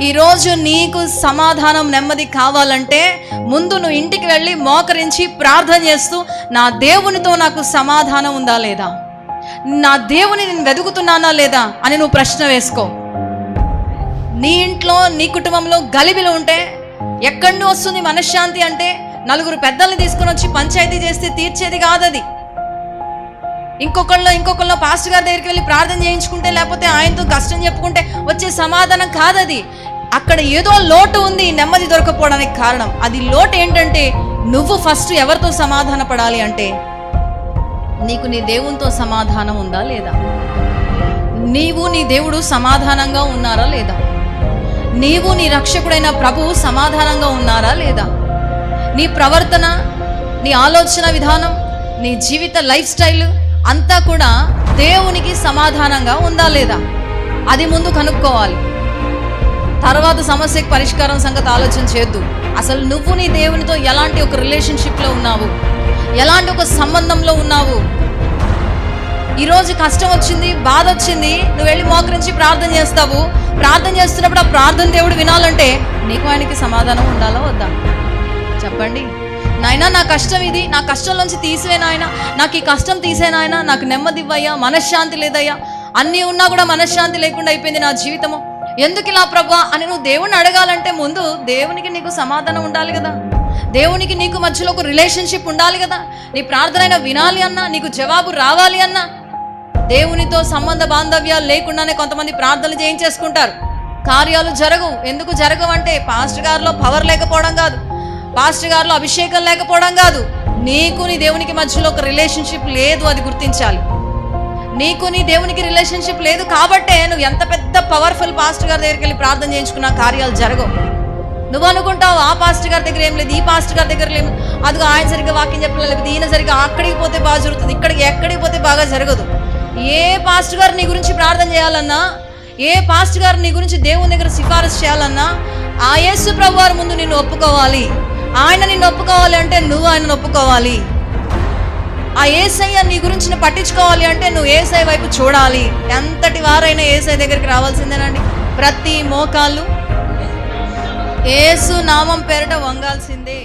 ఈరోజు నీకు సమాధానం నెమ్మది కావాలంటే ముందు నువ్వు ఇంటికి వెళ్ళి మోకరించి ప్రార్థన చేస్తూ నా దేవునితో నాకు సమాధానం ఉందా లేదా? నా దేవుని నేను వెతుకుతున్నానా లేదా అని నువ్వు ప్రశ్న వేసుకో. నీ ఇంట్లో నీ కుటుంబంలో గలిబిలు ఉంటే ఎక్కడి నుండి వస్తుంది మనశ్శాంతి అంటే నలుగురు పెద్దల్ని తీసుకొని వచ్చి పంచాయతీ చేస్తే తీర్చేది కాదది. ఇంకొకళ్ళు ఇంకొకళ్ళు పాస్టర్ గారి దగ్గరికి వెళ్ళి ప్రార్థన చేయించుకుంటే లేకపోతే ఆయనతో కష్టం చెప్పుకుంటే వచ్చే సమాధానం కాదది. అక్కడ ఏదో లోటు ఉంది నెమ్మది దొరకపోవడానికి కారణం. అది లోటు ఏంటంటే నువ్వు ఫస్ట్ ఎవరితో సమాధాన పడాలి అంటే నీకు నీ దేవునితో సమాధానం ఉందా లేదా? నీవు నీ దేవుడు సమాధానంగా ఉన్నారా లేదా? నీవు నీ రక్షకుడైన ప్రభువు సమాధానంగా ఉన్నారా లేదా? నీ ప్రవర్తన నీ ఆలోచన విధానం నీ జీవిత లైఫ్ స్టైల్ అంతా కూడా దేవునికి సమాధానంగా ఉందా లేదా? అది ముందు కనుక్కోవాలి. తర్వాత సమస్యకి పరిష్కారం సంగతి ఆలోచన చేద్దు అసలు నువ్వు నీ దేవునితో ఎలాంటి ఒక రిలేషన్షిప్లో ఉన్నావు? ఎలాంటి ఒక సంబంధంలో ఉన్నావు? ఈరోజు కష్టం వచ్చింది బాధ వచ్చింది నువ్వు వెళ్ళి మోకరించి ప్రార్థన చేస్తావు. ప్రార్థన చేస్తున్నప్పుడు ఆ ప్రార్థన దేవుడు వినాలంటే నీకు ఆయనకి సమాధానం ఉండాలా వద్దా? చెప్పండి. నాయనా నా కష్టం ఇది. నా కష్టం నుంచి తీసివేనాయన నాకు ఈ కష్టం తీసే నాయన. నాకు నెమ్మది ఇవ్వయ్యా మనశ్శాంతి లేదయ్యా. అన్నీ ఉన్నా కూడా మనశ్శాంతి లేకుండా అయిపోయింది నా జీవితము. ఎందుకు ఇలా ప్రభా అని నువ్వు దేవుణ్ణి అడగాలంటే ముందు దేవునికి నీకు సమాధానం ఉండాలి కదా. దేవునికి నీకు మధ్యలో ఒక రిలేషన్షిప్ ఉండాలి కదా. నీ ప్రార్థన అయినా వినాలి అన్నా నీకు జవాబు రావాలి అన్నా. దేవునితో సంబంధ బాంధవ్యాలు లేకుండానే కొంతమంది ప్రార్థనలు చేయించేసుకుంటారు. కార్యాలు జరగవు. ఎందుకు జరగవు అంటే పాస్టర్ గారిలో పవర్ లేకపోవడం కాదు. పాస్టర్ గారిలో అభిషేకం లేకపోవడం కాదు. నీకు నీ దేవునికి మధ్యలో ఒక రిలేషన్షిప్ లేదు అది గుర్తించాలి. నీకు నీ దేవునికి రిలేషన్షిప్ లేదు కాబట్టే నువ్వు ఎంత పెద్ద పవర్ఫుల్ పాస్టర్ గారి దగ్గరికి వెళ్ళి ప్రార్థన చేయించుకున్న కార్యాలు జరగవు. నువ్వు అనుకుంటావు ఆ పాస్టర్ గారి దగ్గర ఏం లేదు ఈ పాస్టర్ గారి దగ్గర లేదు. అదిగో ఆయన సరిగ్గా వాక్యం చెప్పలేదు లేకపోతే ఈయన సరిగ్గా అక్కడికి పోతే బాగా జరుగుతుంది ఇక్కడికి ఎక్కడికి పోతే బాగా జరగదు. ఏ పాస్టర్ గారు నీ గురించి ప్రార్థన చేయాలన్నా ఏ పాస్టర్ గారు నీ గురించి దేవుని దగ్గర సిఫారసు చేయాలన్నా ఆ యేసు ప్రభు వారి ముందు నిన్ను ఒప్పుకోవాలి. ఆయన నిన్ను ఒప్పుకోవాలి అంటే నువ్వు ఆయనను ఒప్పుకోవాలి. ఆ ఏసయ్య నీ గురించి పట్టించుకోవాలి అంటే నువ్వు ఏసఐ వైపు చూడాలి. ఎంతటి వారైనా ఏసఐ దగ్గరికి రావాల్సిందేనండి? ప్రతి మోకాళ్ళు ఏసు నామం పేరట వంగాల్సిందే.